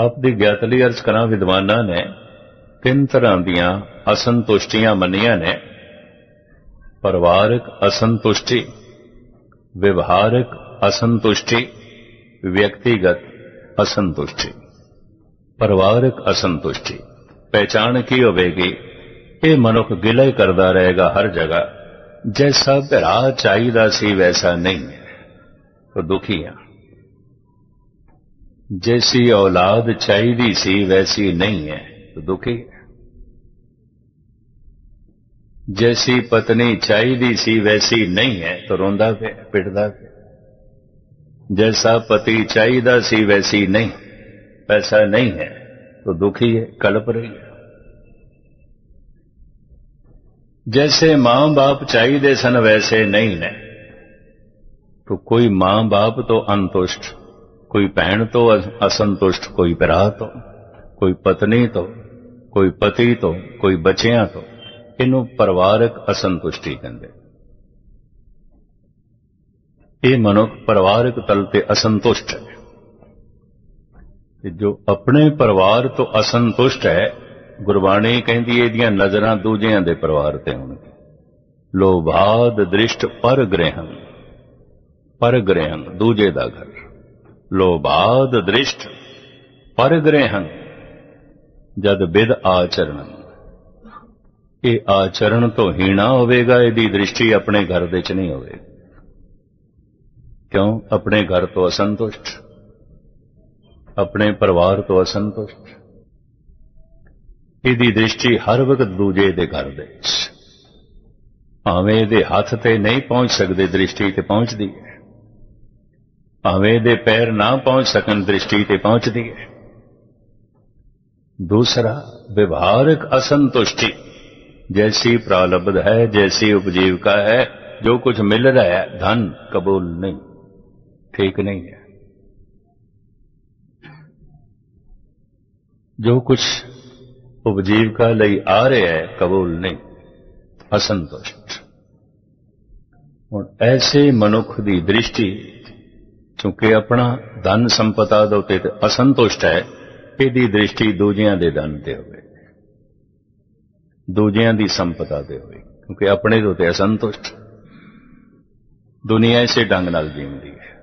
ਆਪ ਦੀ ਗਿਆਤ ਲਈ ਅਰਜ਼ ਕਰਾਂ, ਵਿਦਵਾਨਾਂ ਨੇ ਤਿੰਨ ਤਰ੍ਹਾਂ ਦੀਆਂ ਅਸੰਤੁਸ਼ਟੀਆਂ ਮੰਨੀਆਂ ਨੇ। ਪਰਿਵਾਰਕ ਅਸੰਤੁਸ਼ਟੀ, ਵਿਵਹਾਰਕ ਅਸੰਤੁਸ਼ਟੀ, ਵਿਅਕਤੀਗਤ ਅਸੰਤੁਸ਼ਟੀ। ਪਰਿਵਾਰਕ ਅਸੰਤੁਸ਼ਟੀ ਪਹਿਚਾਨ ਕੀ ਹੋਵੇਗੀ? ਇਹ ਮਨੁੱਖ ਗਿਲੇ ਕਰਦਾ ਰਹੇਗਾ ਹਰ ਜਗ੍ਹਾ। ਜੈਸਾ ਭਰਾ ਚਾਹੀਦਾ ਸੀ, ਵੈਸਾ ਨਹੀਂ। ਤੋ ਦੁਖੀ ਆ। जैसी औलाद चाहिदी सी, वैसी नहीं है। तो दुखी? है जैसी पत्नी चाहिदी सी, वैसी नहीं है। तो रोंदा पे पिटदा पे जैसा पति चाहिदा सी, वैसी नहीं। पैसा नहीं है। तो दुखी है, कलप रही है। जैसे माँ बाप चाहिए सन, वैसे नहीं है। तो कोई माँ बाप तो अंतुष्ट। कोई भैन तो अस- असंतुष्ट कोई भरा तो कोई पत्नी तो ਕੋਈ ਪਤੀ ਤੋਂ ਕੋਈ ਬੱਚਿਆਂ ਤੋਂ ਇਹਨੂੰ ਪਰਿਵਾਰਕ ਅਸੰਤੁਸ਼ਟੀ ਕਹਿੰਦੇ ਇਹ ਮਨੁੱਖ ਪਰਿਵਾਰਕ ਤਲ ਤੇ ਅਸੰਤੁਸ਼ਟ ਹੈ ਤੇ ਜੋ ਆਪਣੇ ਪਰਿਵਾਰ ਤੋਂ ਅਸੰਤੁਸ਼ਟ ਹੈ ਗੁਰਬਾਣੀ ਕਹਿੰਦੀ ਹੈ ਇਹਦੀਆਂ ਨਜ਼ਰਾਂ ਦੂਜਿਆਂ ਦੇ ਪਰਿਵਾਰ ਤੇ ਹੋਣਗੀਆਂ ਲੋਭਾਦ ਦ੍ਰਿਸ਼ਟ ਪਰ ਗ੍ਰਹਿੰ ਪਰ ਗ੍ਰਹਿੰ ਦੂਜੇ ਦਾ ਘਰ ਲੋਭਾਦ ਦ੍ਰਿਸ਼ਟ ਪਰ ਗ੍ਰਹਿੰ ਜਦ ਬਿਦ ਆਚਰਣ। ਇਹ ਆਚਰਣ ਤੋਂ ਹੀਣਾ ਹੋਵੇਗਾ, ਇਹਦੀ ਦ੍ਰਿਸ਼ਟੀ ਆਪਣੇ ਘਰ ਦੇ ਚ ਨਹੀਂ ਹੋਵੇਗੀ। ਕਿਉਂ? ਆਪਣੇ ਘਰ ਤੋਂ ਅਸੰਤੁਸ਼ਟ। ਆਪਣੇ ਪਰਿਵਾਰ ਤੋਂ ਅਸੰਤੁਸ਼ਟ। ਇਹਦੀ ਦ੍ਰਿਸ਼ਟੀ ਹਰ ਵਕਤ ਦੂਜੇ ਦੇ ਘਰ ਦੇ ਭਾਵੇਂ ਇਹਦੇ ਹੱਥ ਤੇ ਨਹੀਂ ਪਹੁੰਚ ਸਕਦੇ, ਦ੍ਰਿਸ਼ਟੀ ਤੇ ਪਹੁੰਚਦੀ ਹੈ। ਭਾਵੇਂ ਇਹਦੇ ਪੈਰ ਨਾ ਪਹੁੰਚ ਸਕਣ ਦ੍ਰਿਸ਼ਟੀ ਤੇ ਪਹੁੰਚਦੀ ਹੈ दूसरा व्यवहारिक असंतुष्टि जैसी प्रालब्ध है जैसी उपजीविका है जो कुछ मिल रहा है धन कबूल नहीं ठीक नहीं है जो कुछ उपजीविका ਲਈ ਆ ਰਿਹਾ ਹੈ ਕਬੂਲ ਨਹੀਂ ਅਸੰਤੁਸ਼ਟ ਹੁਣ ਐਸੇ ਮਨੁੱਖ ਦੀ ਦ੍ਰਿਸ਼ਟੀ ਕਿਉਂਕਿ ਆਪਣਾ ਧਨ ਸੰਪਦਾ ਦੇ ਉੱਤੇ ਅਸੰਤੁਸ਼ਟ ਹੈ, ਇਹਦੀ ਦ੍ਰਿਸ਼ਟੀ ਦੂਜਿਆਂ ਦੇ ਧਨ ਤੇ ਹੋਵੇ, ਦੂਜਿਆਂ ਦੀ ਸੰਪਦਾ ਤੇ ਹੋਵੇ, ਕਿਉਂਕਿ ਆਪਣੇ ਦੇ ਉੱਤੇ ਅਸੰਤੁਸ਼ਟ, ਦੁਨੀਆ ਇਸੇ ਢੰਗ ਨਾਲ ਜੀਉਂਦੀ ਹੈ।